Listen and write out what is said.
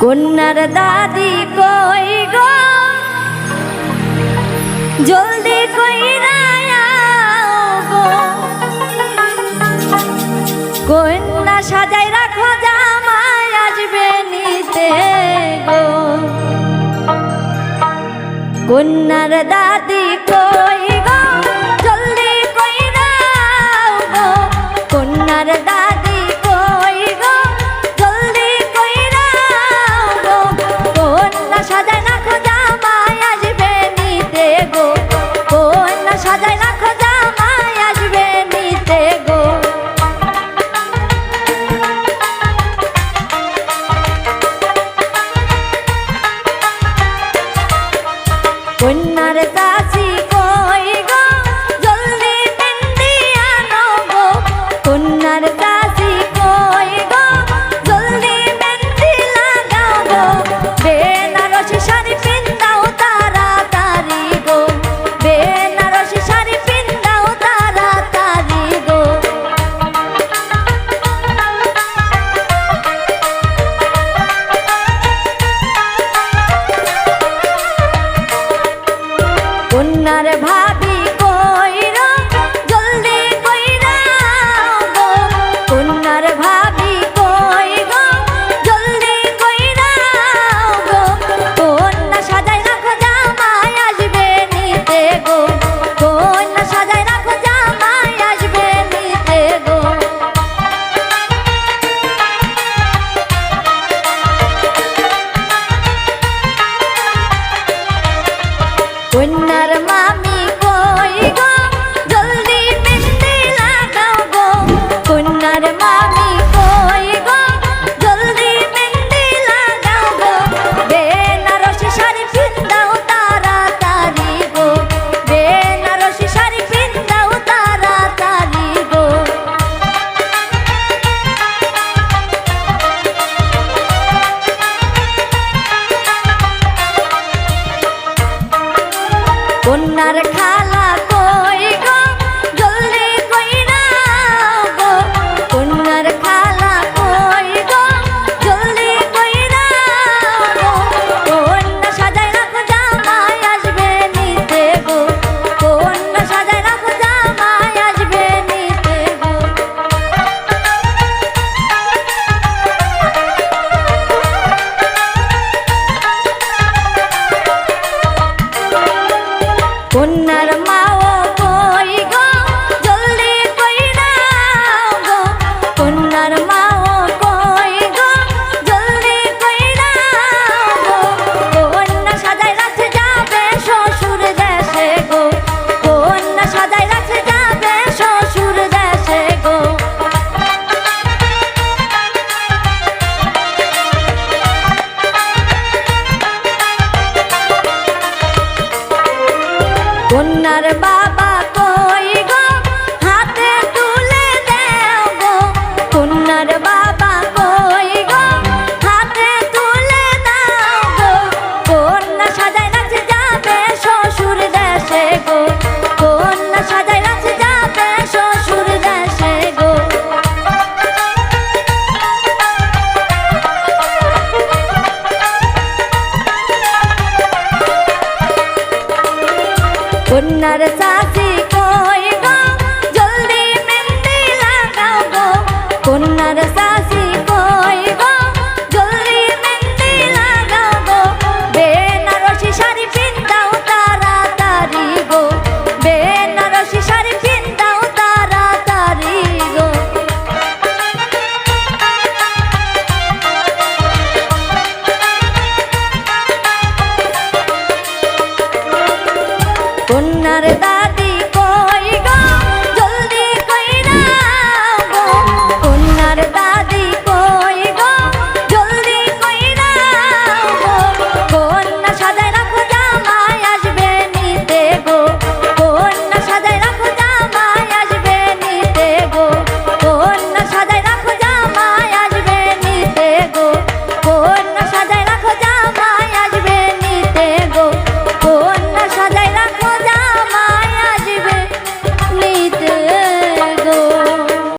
কন্যার দাদি কই গো? জলদি গো। কন্যা সাজাই রাখো জামাই আসবে নিতে গো। কন্যার দাদি not a cop. Barbara. আর চাষি con arena.